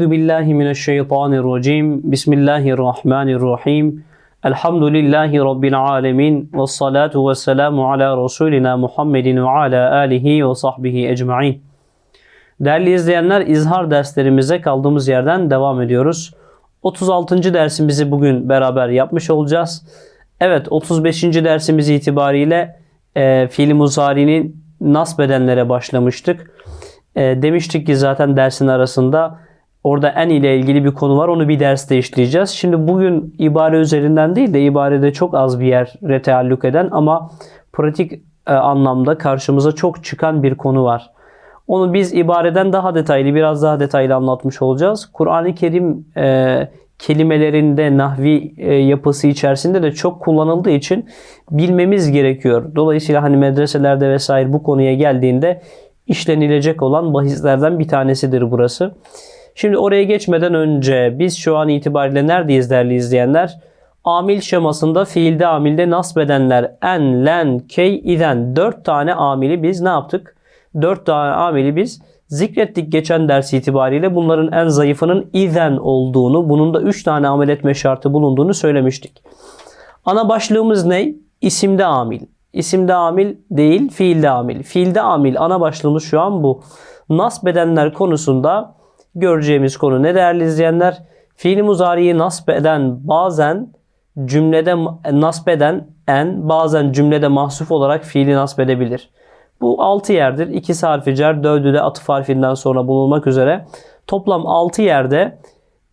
Euzu billahi mineşşeytanirracim. Bismillahirrahmanirrahim. Elhamdülillahi rabbil alamin ve salatu vesselamu ala rasulina Muhammedin ve ala alihi ve sahbihi ecmaîn. Değerli izleyenler, izhar derslerimize kaldığımız yerden devam ediyoruz. 36. dersimizi bugün beraber yapmış olacağız. Evet, 35. dersimiz itibariyle e, fiil muzari'nin nasb edenlere başlamıştık. E, demiştik ki zaten dersin arasında orada en ile ilgili bir konu var. Onu bir derste işleyeceğiz. Şimdi bugün ibare üzerinden değil de ibarede çok az bir yere teallük eden ama pratik e, anlamda karşımıza çok çıkan bir konu var. Onu biz ibareden daha detaylı, biraz daha detaylı anlatmış olacağız. Kur'an-ı Kerim e, kelimelerinde, nahvi e, yapısı içerisinde de çok kullanıldığı için bilmemiz gerekiyor. Dolayısıyla hani medreselerde vesaire bu konuya geldiğinde işlenilecek olan bahislerden bir tanesidir burası. Şimdi oraya geçmeden önce biz şu an itibariyle neredeyiz değerli izleyenler? Amil şemasında fiilde amilde nasbedenler en, len, key, iden dört tane amili biz ne yaptık? Dört tane amili biz zikrettik geçen ders itibariyle bunların en zayıfının iden olduğunu, bunun da üç tane amel etme şartı bulunduğunu söylemiştik. Ana başlığımız ne? İsimde amil. İsimde amil değil, fiilde amil. Fiilde amil ana başlığımız şu an bu. Nasbedenler konusunda göreceğimiz konu ne değerli izleyenler? Fiil muzariyi nasbeden bazen cümlede nasbeden en bazen cümlede mahsuf olarak fiili nasbedebilir. Bu 6 yerdir. İkisi harfi cer, dördü de atıf harfinden sonra bulunmak üzere. Toplam 6 yerde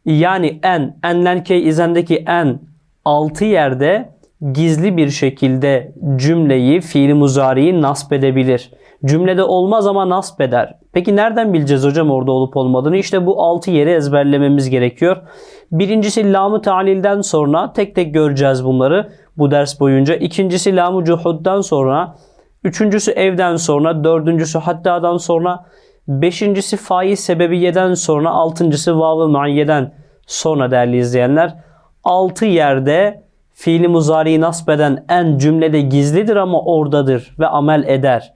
yani en, enlenkey izendeki en 6 yerde gizli bir şekilde cümleyi, fiili muzariyi nasp edebilir. Cümlede olmaz ama nasp eder. Peki nereden bileceğiz hocam orada olup olmadığını? İşte bu 6 yeri ezberlememiz gerekiyor. Birincisi lamı talilden sonra tek tek göreceğiz bunları bu ders boyunca. İkincisi lamı cuhuddan sonra Üçüncüsü evden sonra, dördüncüsü hattadan sonra, beşincisi faiz sebebiyeden sonra, altıncısı vav-ı maiyeden sonra değerli izleyenler. Altı yerde fiili muzariyi nasbeden en cümlede gizlidir ama oradadır ve amel eder.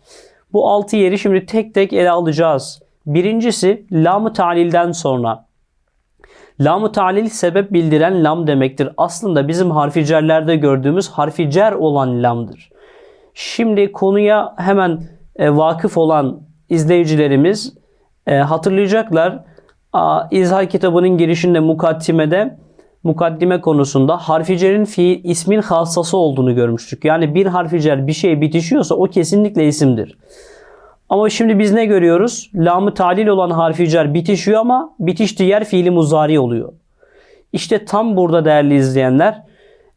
Bu altı yeri şimdi tek tek ele alacağız. Birincisi lam-ı talilden sonra. Lam-ı talil sebep bildiren lam demektir. Aslında bizim harfi cerlerde gördüğümüz harfi cer olan lamdır. Şimdi konuya hemen e, vakıf olan izleyicilerimiz e, hatırlayacaklar. İzhar kitabının girişinde mukaddimede mukaddime konusunda harficerin fiil ismin hassası olduğunu görmüştük. Yani bir harficer bir şey bitişiyorsa o kesinlikle isimdir. Ama şimdi biz ne görüyoruz? Lamı talil olan harficer bitişiyor ama bitiştiği yer fiili muzari oluyor. İşte tam burada değerli izleyenler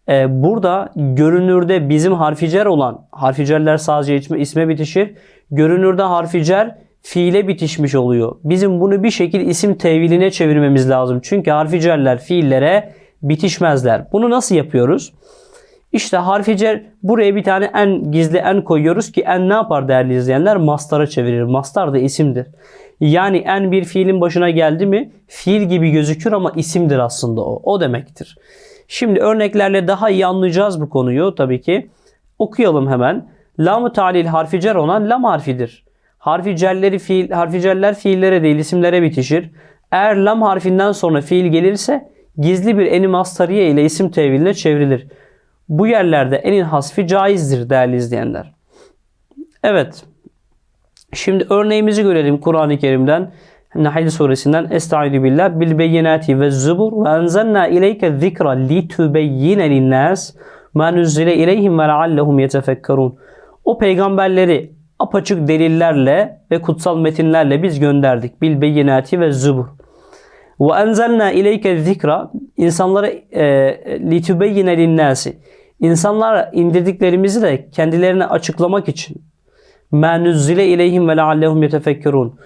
ee, burada görünürde bizim harficer olan, harficerler sadece isme bitişir. Görünürde harficer fiile bitişmiş oluyor. Bizim bunu bir şekil isim teviline çevirmemiz lazım. Çünkü harficerler fiillere bitişmezler. Bunu nasıl yapıyoruz? İşte harficer buraya bir tane en gizli en koyuyoruz ki en ne yapar değerli izleyenler? Mastara çevirir. Mastar da isimdir. Yani en bir fiilin başına geldi mi fiil gibi gözükür ama isimdir aslında o. O demektir. Şimdi örneklerle daha iyi anlayacağız bu konuyu tabii ki. Okuyalım hemen. Lam-ı talil harfi cer olan lam harfidir. Harfi cerleri fiil, harfi cerler fiillere değil isimlere bitişir. Eğer lam harfinden sonra fiil gelirse gizli bir eni mastariye ile isim teviline çevrilir. Bu yerlerde enin hasfi caizdir değerli izleyenler. Evet. Şimdi örneğimizi görelim Kur'an-ı Kerim'den. Nahl suresinden Estaizu billah bil beyinati ve zubur ve enzelna ileyke zikra li tübeyyine linnas ma nuzile ileyhim ve leallehum yetefekkerun. O peygamberleri apaçık delillerle ve kutsal metinlerle biz gönderdik. Bil beyinati ve zubur. Ve enzelna ileyke zikra insanlara e, li tübeyyine linnasi. İnsanlara indirdiklerimizi de kendilerine açıklamak için ma nuzile ileyhim ve leallehum yetefekkerun.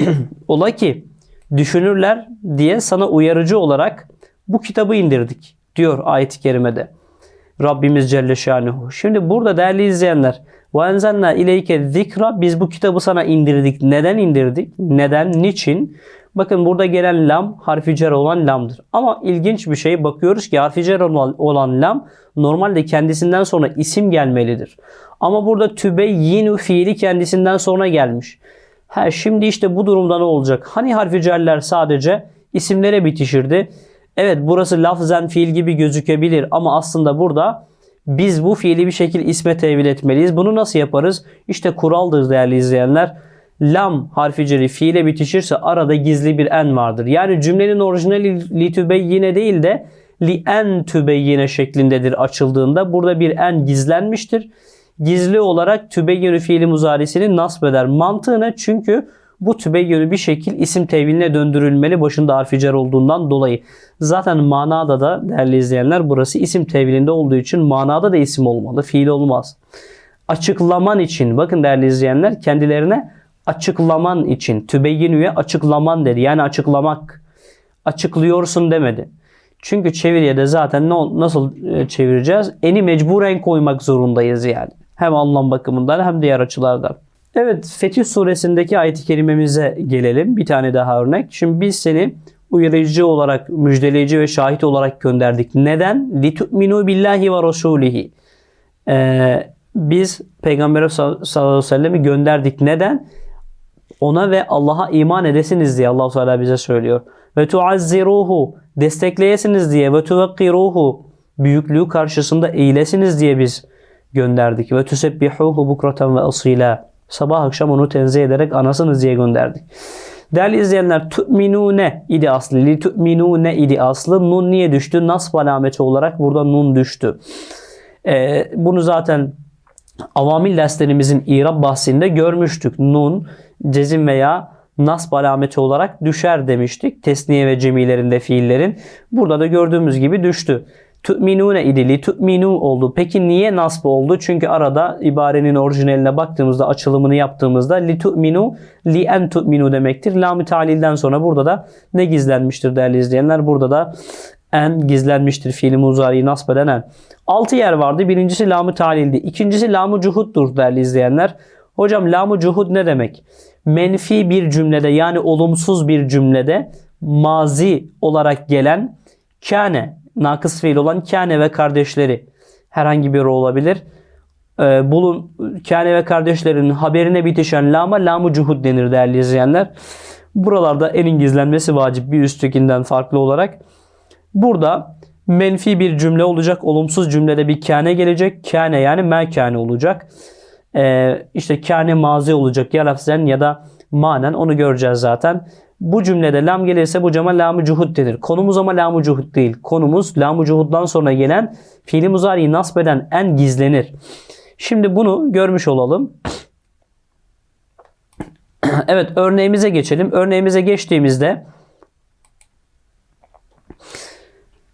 Ola ki düşünürler diye sana uyarıcı olarak bu kitabı indirdik diyor ayet-i kerimede. Rabbimiz Celle Şanuhu. Şimdi burada değerli izleyenler ve enzenna ileyke zikra biz bu kitabı sana indirdik. Neden indirdik? Neden? Niçin? Bakın burada gelen lam harfi cer olan lamdır. Ama ilginç bir şey bakıyoruz ki harfi cer olan lam normalde kendisinden sonra isim gelmelidir. Ama burada tübeyyinu fiili kendisinden sonra gelmiş. Ha, şimdi işte bu durumda ne olacak? Hani harfi cerler sadece isimlere bitişirdi. Evet burası lafzen fiil gibi gözükebilir ama aslında burada biz bu fiili bir şekil isme tevil etmeliyiz. Bunu nasıl yaparız? İşte kuraldır değerli izleyenler. Lam harfi ceri fiile bitişirse arada gizli bir en vardır. Yani cümlenin orijinali li tübeyyine değil de li en tübeyyine şeklindedir açıldığında. Burada bir en gizlenmiştir. Gizli olarak tübeyyünü fiili muzarisini nasb eder. Mantığı ne? Çünkü bu tübeyyünü bir şekil isim teviline döndürülmeli başında harfi cer olduğundan dolayı. Zaten manada da değerli izleyenler burası isim tevilinde olduğu için manada da isim olmalı. Fiil olmaz. Açıklaman için bakın değerli izleyenler kendilerine açıklaman için tübeyyinüye açıklaman dedi. Yani açıklamak. Açıklıyorsun demedi. Çünkü çeviriye de zaten ne, nasıl e, çevireceğiz? Eni mecburen koymak zorundayız yani. Hem anlam bakımından hem diğer açılardan. Evet Fetih suresindeki ayet-i kerimemize gelelim. Bir tane daha örnek. Şimdi biz seni uyarıcı olarak, müjdeleyici ve şahit olarak gönderdik. Neden? لِتُؤْمِنُوا billahi ve rasulihi. Ee, biz Peygamber sallallahu aleyhi ve sellem'i gönderdik. Neden? Ona ve Allah'a iman edesiniz diye Allah Teala bize söylüyor. Ve tuazziruhu destekleyesiniz diye ve tuvekkiruhu büyüklüğü karşısında eğilesiniz diye biz gönderdik. Ve tusebbihuhu bukraten ve asila sabah akşam onu tenzih ederek anasınız diye gönderdik. Değerli izleyenler tu'minune idi aslı. Li tu'minune idi aslı. Nun niye düştü? Nasb alameti olarak burada nun düştü. Ee, bunu zaten avamil derslerimizin İrab bahsinde görmüştük. Nun, cezim veya nasb alameti olarak düşer demiştik. Tesniye ve cemilerinde fiillerin. Burada da gördüğümüz gibi düştü. Tu'minune idi li tu'minu oldu. Peki niye nasb oldu? Çünkü arada ibarenin orijinaline baktığımızda açılımını yaptığımızda li tu'minu li en tu'minu demektir. Lam-ı talilden sonra burada da ne gizlenmiştir değerli izleyenler? Burada da en gizlenmiştir fiili muzariyi nasb eden en. 6 yer vardı. Birincisi lam-ı talildi. İkincisi lam-ı cuhuddur değerli izleyenler. Hocam lam-ı cuhud ne demek? Menfi bir cümlede yani olumsuz bir cümlede mazi olarak gelen kâne nakıs fiil olan kâne ve kardeşleri herhangi biri olabilir. Ee, bulun kâne ve kardeşlerinin haberine bitişen lama lamı cuhud denir değerli izleyenler. Buralarda enin gizlenmesi vacip bir üsttekinden farklı olarak. Burada menfi bir cümle olacak. Olumsuz cümlede bir kâne gelecek. Kâne yani mekâne olacak. Ee, işte kâne mazi olacak ya lafzen ya da manen onu göreceğiz zaten. Bu cümlede lam gelirse bu cama lam-ı cuhud denir. Konumuz ama lam-ı cuhud değil. Konumuz lam-ı cuhuddan sonra gelen fiili muzariyi nasb eden en gizlenir. Şimdi bunu görmüş olalım. evet örneğimize geçelim. Örneğimize geçtiğimizde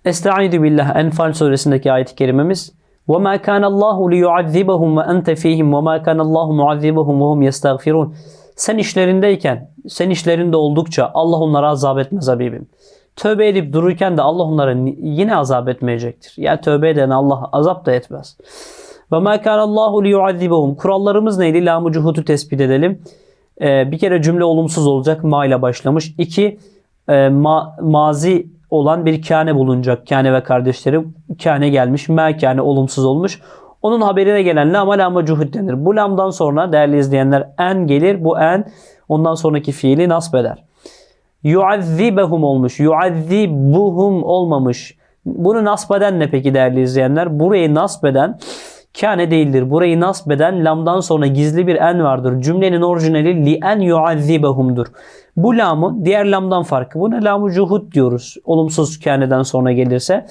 Estaizu billah Enfal suresindeki ayet-i kerimemiz وَمَا كَانَ اللّٰهُ لِيُعَذِّبَهُمْ وَاَنْتَ ف۪يهِمْ وَمَا كَانَ اللّٰهُ مُعَذِّبَهُمْ وَهُمْ يَسْتَغْفِرُونَ Sen işlerindeyken, sen işlerinde oldukça Allah onlara azap etmez Habibim. Tövbe edip dururken de Allah onlara yine azap etmeyecektir. Ya yani tövbe eden Allah azap da etmez. Ve ma kana Allahu liyuazzibahum. Kurallarımız neydi? Lam-ı cuhudu tespit edelim. Ee, bir kere cümle olumsuz olacak. Ma ile başlamış. İki, e, ma, mazi olan bir kâne bulunacak. Kâne ve kardeşleri kâne gelmiş. Ma kâne olumsuz olmuş. Onun haberine gelen lama lama cuhud denir. Bu lamdan sonra değerli izleyenler en gelir. Bu en ondan sonraki fiili nasb eder. Yuazzibehum olmuş. Yuazzibuhum olmamış. Bunu nasb eden ne peki değerli izleyenler? Burayı nasb eden kâne değildir. Burayı nasb eden lamdan sonra gizli bir en vardır. Cümlenin orijinali li en yuazzibehumdur. Bu lamı diğer lamdan farkı. Buna lamı cuhud diyoruz. Olumsuz kâneden sonra gelirse.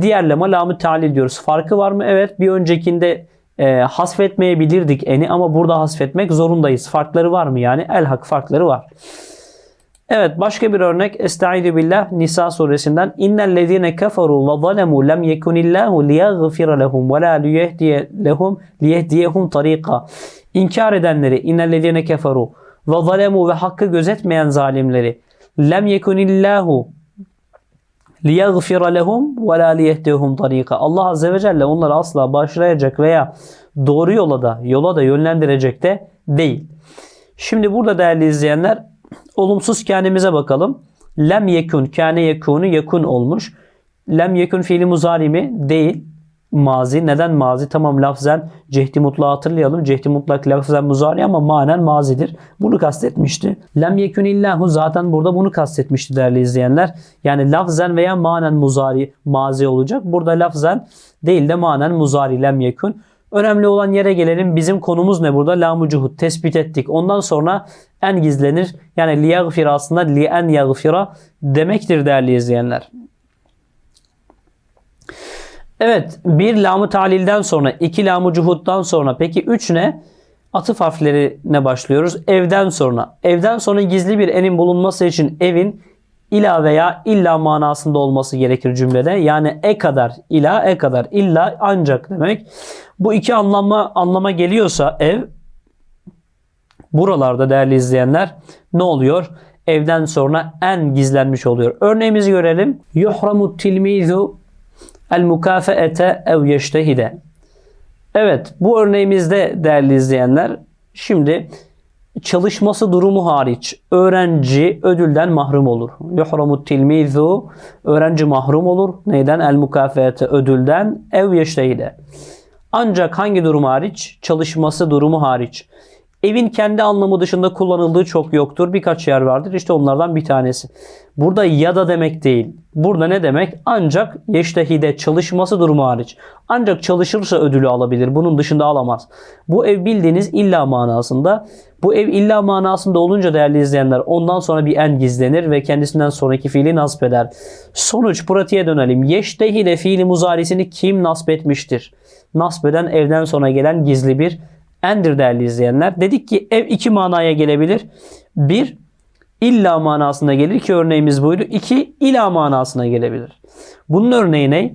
Diğer lama lamı talil diyoruz. Farkı var mı? Evet. Bir öncekinde e, hasfetmeyebilirdik eni ama burada hasfetmek zorundayız. Farkları var mı yani? El hak farkları var. Evet başka bir örnek Estaizu billah Nisa suresinden İnnellezine keferu ve zalemu lem yekunillahu liyaghfira lehum ve la liyehdiye lehum liyehdiyehum tariqa. İnkar edenleri innellezine keferu ve zalemu ve hakkı gözetmeyen zalimleri lem yekunillahu lehum ve la liyehdiyehum tariqa. Allah azze ve celle onları asla başlayacak veya doğru yola da yola da yönlendirecek de değil. Şimdi burada değerli izleyenler olumsuz kânemize bakalım. Lem yekun, kâne yekunu yekun olmuş. Lem yekun fiili muzari mi? Değil. Mazi. Neden mazi? Tamam lafzen cehdi mutlak hatırlayalım. Cehdi mutlak lafzen muzari ama manen mazidir. Bunu kastetmişti. Lem yekun illahu zaten burada bunu kastetmişti değerli izleyenler. Yani lafzen veya manen muzari mazi olacak. Burada lafzen değil de manen muzari lem yekun. Önemli olan yere gelelim. Bizim konumuz ne burada? Lamu cuhud tespit ettik. Ondan sonra en gizlenir. Yani liyagfira aslında li en yagfira demektir değerli izleyenler. Evet bir lamı talilden sonra iki lamı cuhuddan sonra peki üç ne? Atıf harflerine başlıyoruz. Evden sonra. Evden sonra gizli bir enin bulunması için evin ila veya illa manasında olması gerekir cümlede. Yani e kadar, ila e kadar, illa ancak demek. Bu iki anlama anlama geliyorsa ev buralarda değerli izleyenler ne oluyor? Evden sonra en gizlenmiş oluyor. Örneğimizi görelim. Yuhramu tilmizu el mukafeete ev yeştehide. Evet bu örneğimizde değerli izleyenler şimdi çalışması durumu hariç öğrenci ödülden mahrum olur. Yuhramu tilmizu öğrenci mahrum olur. Neyden? El mukafeete ödülden ev yeştehide. Ancak hangi durum hariç? Çalışması durumu hariç. Evin kendi anlamı dışında kullanıldığı çok yoktur. Birkaç yer vardır. İşte onlardan bir tanesi. Burada ya da demek değil. Burada ne demek? Ancak yeştehide çalışması durumu hariç. Ancak çalışırsa ödülü alabilir. Bunun dışında alamaz. Bu ev bildiğiniz illa manasında. Bu ev illa manasında olunca değerli izleyenler ondan sonra bir en gizlenir ve kendisinden sonraki fiili nasp eder. Sonuç pratiğe dönelim. Yeştehide fiili muzarisini kim nasp etmiştir? Nasp eden evden sonra gelen gizli bir endir değerli izleyenler. Dedik ki ev iki manaya gelebilir. Bir, illa manasına gelir ki örneğimiz buydu. İki, ila manasına gelebilir. Bunun örneği ne?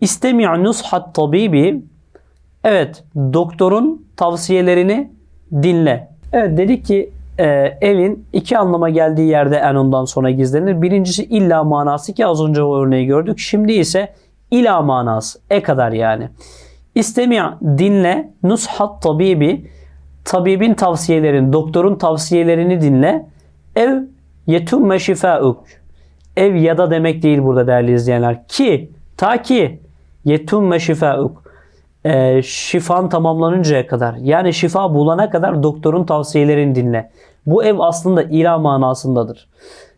İstemi' nushat tabibi Evet, doktorun tavsiyelerini dinle. Evet dedik ki e, evin iki anlama geldiği yerde en ondan sonra gizlenir. Birincisi illa manası ki az önce o örneği gördük. Şimdi ise ila manası. E kadar yani. İstemi' dinle nushat tabibi tabibin tavsiyelerini, doktorun tavsiyelerini dinle. Ev yetumme şifauk. Ev ya da demek değil burada değerli izleyenler. Ki ta ki yetumme şifauk. E, şifan tamamlanıncaya kadar yani şifa bulana kadar doktorun tavsiyelerini dinle. Bu ev aslında ila manasındadır.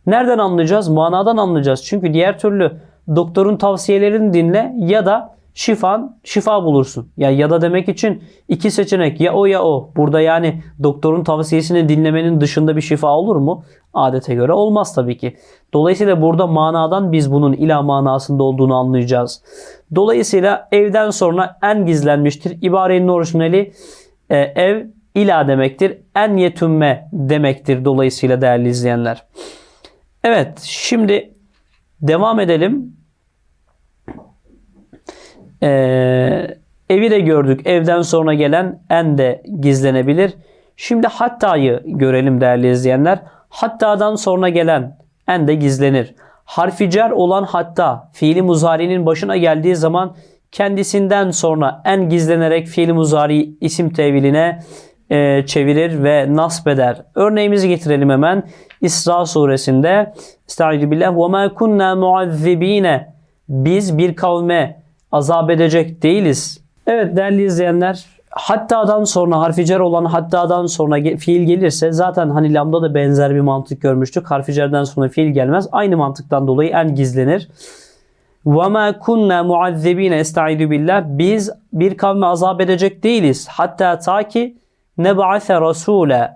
Nereden anlayacağız? Manadan anlayacağız. Çünkü diğer türlü doktorun tavsiyelerini dinle ya da şifan şifa bulursun. Ya ya da demek için iki seçenek ya o ya o. Burada yani doktorun tavsiyesini dinlemenin dışında bir şifa olur mu? Adete göre olmaz tabii ki. Dolayısıyla burada manadan biz bunun ila manasında olduğunu anlayacağız. Dolayısıyla evden sonra en gizlenmiştir. İbarenin orijinali e, ev ila demektir. En yetümme demektir dolayısıyla değerli izleyenler. Evet şimdi devam edelim. Ee, evi de gördük. Evden sonra gelen en de gizlenebilir. Şimdi hatta'yı görelim değerli izleyenler. Hatta'dan sonra gelen en de gizlenir. Harfi cer olan hatta fiili muzari'nin başına geldiği zaman kendisinden sonra en gizlenerek fiili muzari isim teviline e, çevirir ve nasb eder. Örneğimizi getirelim hemen. İsra suresinde Estaizu billah ve ma kunna muazzibine biz bir kavme azap edecek değiliz. Evet değerli izleyenler hattadan sonra harfi cer olan hattadan sonra fiil gelirse zaten hani lambda da benzer bir mantık görmüştük. Harfi cerden sonra fiil gelmez. Aynı mantıktan dolayı en gizlenir. وَمَا كُنَّا مُعَذِّب۪ينَ اَسْتَعِذُ billah Biz bir kavme azap edecek değiliz. Hatta ta ki neb'ase rasûle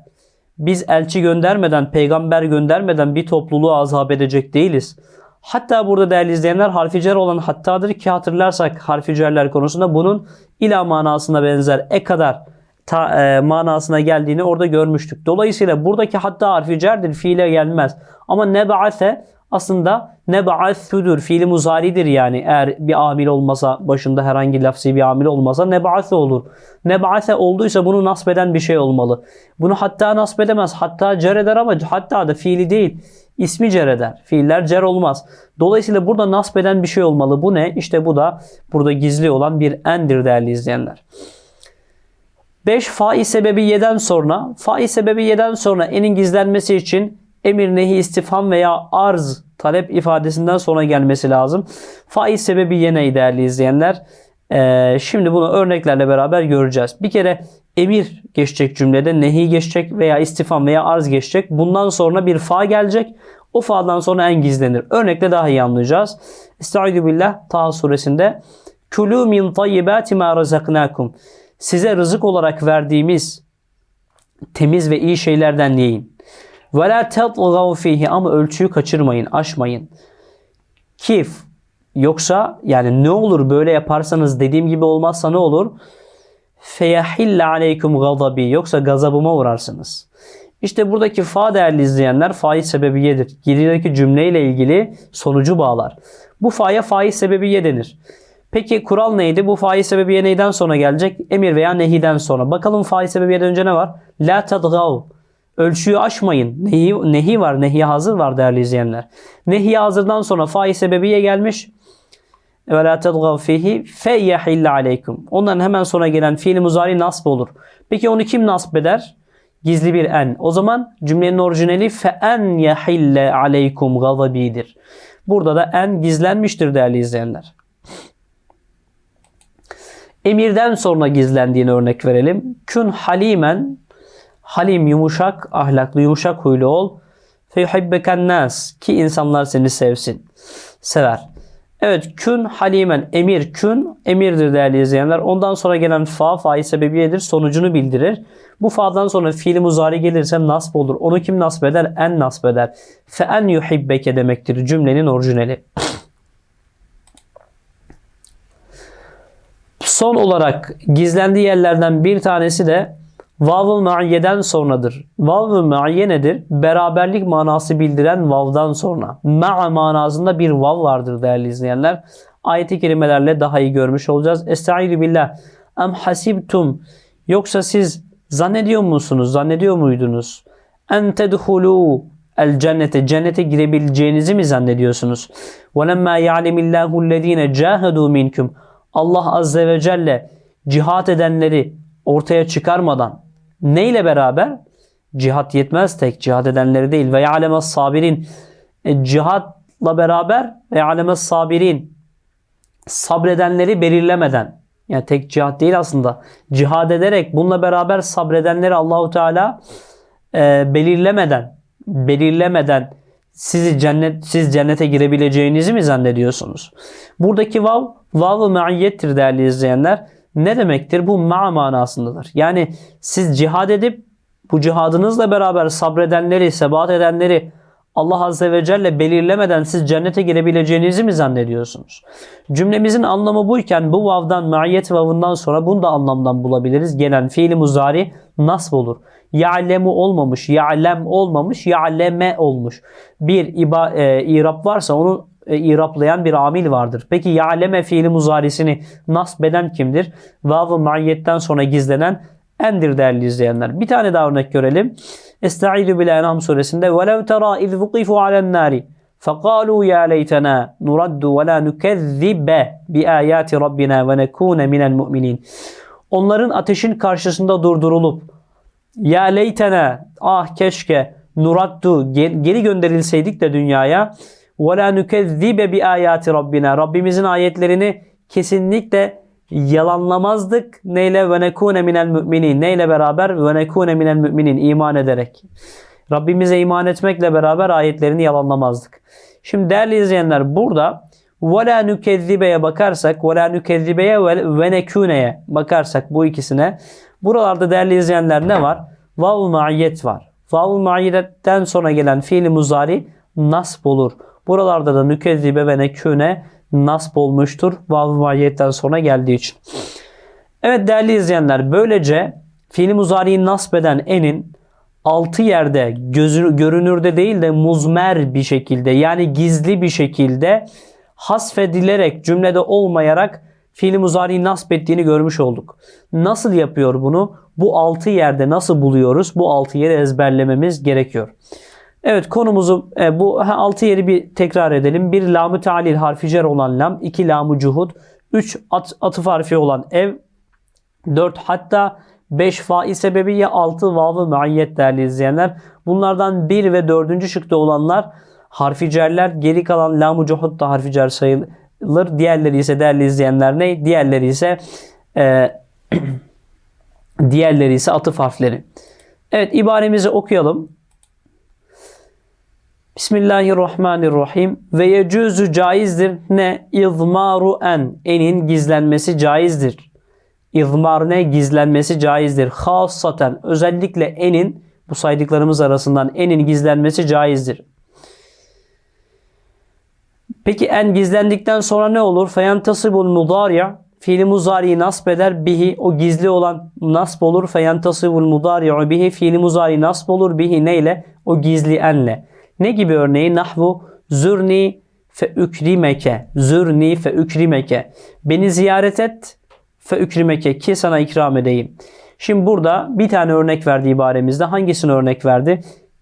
Biz elçi göndermeden, peygamber göndermeden bir topluluğu azap edecek değiliz. Hatta burada değerli izleyenler harfi cer olan hattadır ki hatırlarsak harfi cerler konusunda bunun ila manasına benzer e kadar ta, e, manasına geldiğini orada görmüştük. Dolayısıyla buradaki hatta harfi cerdir fiile gelmez. Ama neba'ase aslında neba'athüdür fiili muzaridir yani eğer bir amil olmasa başında herhangi lafzi bir amil olmasa neba'ase olur. Neba'ase olduysa bunu nasbeden bir şey olmalı. Bunu hatta nasbedemez. Hatta cer eder ama hatta da fiili değil ismi cer eder. Fiiller cer olmaz. Dolayısıyla burada nasp eden bir şey olmalı. Bu ne? İşte bu da burada gizli olan bir endir değerli izleyenler. 5 faiz sebebiyeden sonra faiz sebebiyeden sonra enin gizlenmesi için emir nehi istifham veya arz talep ifadesinden sonra gelmesi lazım. Faiz sebebiye ne değerli izleyenler? Ee, şimdi bunu örneklerle beraber göreceğiz. Bir kere emir geçecek cümlede, nehi geçecek veya istifam veya arz geçecek. Bundan sonra bir fa gelecek. O fa'dan sonra en gizlenir. Örnekle daha iyi anlayacağız. Estaizu billah Taha suresinde Kulü min tayyibati ma razaknakum. Size rızık olarak verdiğimiz temiz ve iyi şeylerden yiyin. Ve la tetgav fihi ama ölçüyü kaçırmayın, aşmayın. Kif yoksa yani ne olur böyle yaparsanız dediğim gibi olmazsa ne olur? Feyahille aleykum gadabi yoksa gazabıma uğrarsınız. İşte buradaki fa değerli izleyenler faiz sebebiyedir. Gerideki cümleyle ilgili sonucu bağlar. Bu fa'ya faiz sebebiye denir. Peki kural neydi? Bu faiz sebebiye neyden sonra gelecek? Emir veya nehiden sonra. Bakalım faiz sebebiyeden önce ne var? La tadgav. Ölçüyü aşmayın. Nehi, nehi var. Nehi hazır var değerli izleyenler. Nehi hazırdan sonra faiz sebebiye gelmiş. Ve la tadgav fihi fe yahille aleykum. Ondan hemen sonra gelen fiil muzari nasb olur. Peki onu kim nasb eder? Gizli bir en. O zaman cümlenin orijinali fe en yahille aleykum gadabidir. Burada da en gizlenmiştir değerli izleyenler. Emirden sonra gizlendiğini örnek verelim. Kün halimen halim yumuşak, ahlaklı yumuşak huylu ol. Feyuhibbeken nas ki insanlar seni sevsin. Sever. Evet kün halimen emir kün emirdir değerli izleyenler. Ondan sonra gelen fa faiz sebebiyedir sonucunu bildirir. Bu fa'dan sonra fiili muzari gelirse nasb olur. Onu kim nasb eder? En nasb eder. Fe en yuhibbeke demektir cümlenin orijinali. Son olarak gizlendiği yerlerden bir tanesi de Vav'ı maiyeden sonradır. Vav'ı maiye nedir? Beraberlik manası bildiren vav'dan sonra. Ma'a manasında bir vav vardır değerli izleyenler. Ayet-i kerimelerle daha iyi görmüş olacağız. Estaizu billah. Em hasibtum. Yoksa siz zannediyor musunuz? Zannediyor muydunuz? En tedhulu el cennete cennete girebileceğinizi mi zannediyorsunuz? Ve lemma ya'lemillahu ellezine cahadu minkum. Allah azze ve celle cihat edenleri ortaya çıkarmadan neyle beraber? Cihat yetmez tek cihat edenleri değil. Ve ya'lemes sabirin. E, cihatla beraber ve ya'lemes sabirin. Sabredenleri belirlemeden. Yani tek cihat değil aslında. Cihad ederek bununla beraber sabredenleri Allahu Teala e, belirlemeden belirlemeden sizi cennet siz cennete girebileceğinizi mi zannediyorsunuz? Buradaki vav vav-ı değerli izleyenler. Ne demektir? Bu ma manasındadır. Yani siz cihad edip bu cihadınızla beraber sabredenleri, sebat edenleri Allah Azze ve Celle belirlemeden siz cennete girebileceğinizi mi zannediyorsunuz? Cümlemizin anlamı buyken bu vavdan, maiyet vavından sonra bunu da anlamdan bulabiliriz. Gelen fiili muzari nasb olur. Ya'lemu olmamış, ya'lem olmamış, ya'leme olmuş. Bir iba, e, irap varsa onu e, iraplayan bir amil vardır. Peki ya'leme fiili muzarisini nasbeden kimdir? Vav-ı maiyetten sonra gizlenen endir değerli izleyenler. Bir tane daha örnek görelim. Estaizu bil Enam suresinde velev tera iz vukifu alen nari fekalu ya leytena nuraddu ve la nukezzibe bi ayati rabbina ve nekune minel mu'minin. Onların ateşin karşısında durdurulup ya leytena ah keşke nuraddu geri gönderilseydik de dünyaya ve la nukezzibe bi ayati rabbina Rabbimizin ayetlerini kesinlikle yalanlamazdık. Neyle ve nekune minel müminin. Neyle beraber ve nekune minel müminin iman ederek. Rabbimize iman etmekle beraber ayetlerini yalanlamazdık. Şimdi değerli izleyenler burada ve la nukezzibeye bakarsak ve la nukezzibeye ve nekune'ye bakarsak bu ikisine buralarda değerli izleyenler ne var? Vav maiyet var. Vav maiyetten sonra gelen fiili muzari nasb olur. Buralarda da nükezzibe ve nekune nasb olmuştur. Vav maiyetten sonra geldiği için. Evet değerli izleyenler böylece fiili muzariyi nasb eden enin altı yerde gözü, görünürde değil de muzmer bir şekilde yani gizli bir şekilde hasfedilerek cümlede olmayarak fiili muzariyi nasb ettiğini görmüş olduk. Nasıl yapıyor bunu? Bu altı yerde nasıl buluyoruz? Bu altı yeri ezberlememiz gerekiyor. Evet konumuzu e, bu altı yeri bir tekrar edelim. Bir lamı talil harfi cer olan lam, iki lamı cuhud, üç at, atıf harfi olan ev, dört hatta 5 faiz sebebiye 6 vavı muayyet değerli izleyenler. Bunlardan 1 ve 4. şıkta olanlar harfi cerler. Geri kalan lam-ı cuhud da harfi cer sayıl kullanılır. Diğerleri ise değerli izleyenler ne? Diğerleri ise e, diğerleri ise atıf harfleri. Evet ibaremizi okuyalım. Bismillahirrahmanirrahim. Ve yecuzu caizdir ne? İzmaru en. Enin gizlenmesi caizdir. İzmar ne? Gizlenmesi caizdir. Hassaten. Özellikle enin bu saydıklarımız arasından enin gizlenmesi caizdir. Peki en gizlendikten sonra ne olur? Feyantasibul mudari'a fiili muzariyi nasb eder bihi o gizli olan nasb olur. Feyantasibul mudari'u bihi fiili muzari nasb olur bihi neyle? O gizli enle. Ne gibi örneği? Nahvu zürni fe ükrimeke. Zürni fe ükrimeke. Beni ziyaret et fe ükrimeke ki sana ikram edeyim. Şimdi burada bir tane örnek verdi ibaremizde. Hangisini örnek verdi?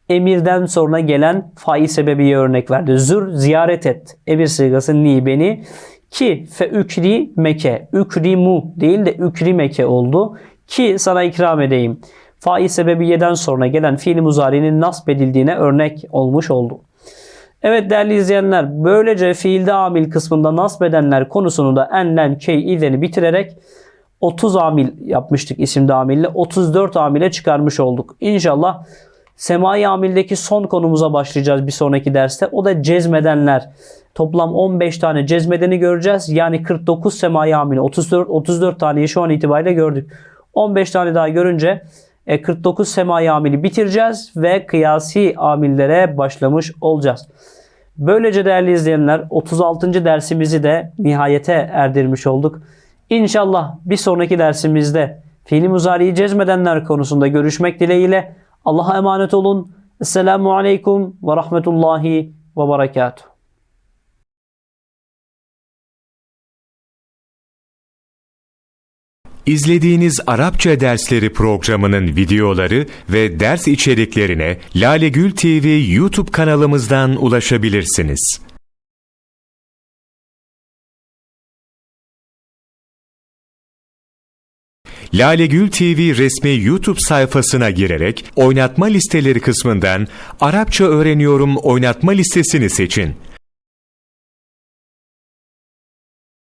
Emirden sonra gelen fail sebebiye örnek verdi. Zür ziyaret et. Emir sigası ni beni ki fe ükri meke. Ükrimu değil de ükri meke oldu. Ki sana ikram edeyim. Fail sebebiyeden sonra gelen fiil muzarinin nasb edildiğine örnek olmuş oldu. Evet değerli izleyenler böylece fiilde amil kısmında nasb edenler konusunu da enlen key izeni bitirerek 30 amil yapmıştık isimde amille 34 amile çıkarmış olduk. İnşallah semai amildeki son konumuza başlayacağız bir sonraki derste. O da cezmedenler. Toplam 15 tane cezmedeni göreceğiz. Yani 49 semai amili 34 34 taneyi şu an itibariyle gördük. 15 tane daha görünce 49 semai amili bitireceğiz ve kıyasi amillere başlamış olacağız. Böylece değerli izleyenler 36. dersimizi de nihayete erdirmiş olduk. İnşallah bir sonraki dersimizde fiili muzariyi cezmedenler konusunda görüşmek dileğiyle Allah'a emanet olun. Esselamu Aleyküm ve Rahmetullahi ve Berekatuhu. İzlediğiniz Arapça dersleri programının videoları ve ders içeriklerine Lalegül TV YouTube kanalımızdan ulaşabilirsiniz. Lalegül TV resmi YouTube sayfasına girerek oynatma listeleri kısmından Arapça öğreniyorum oynatma listesini seçin.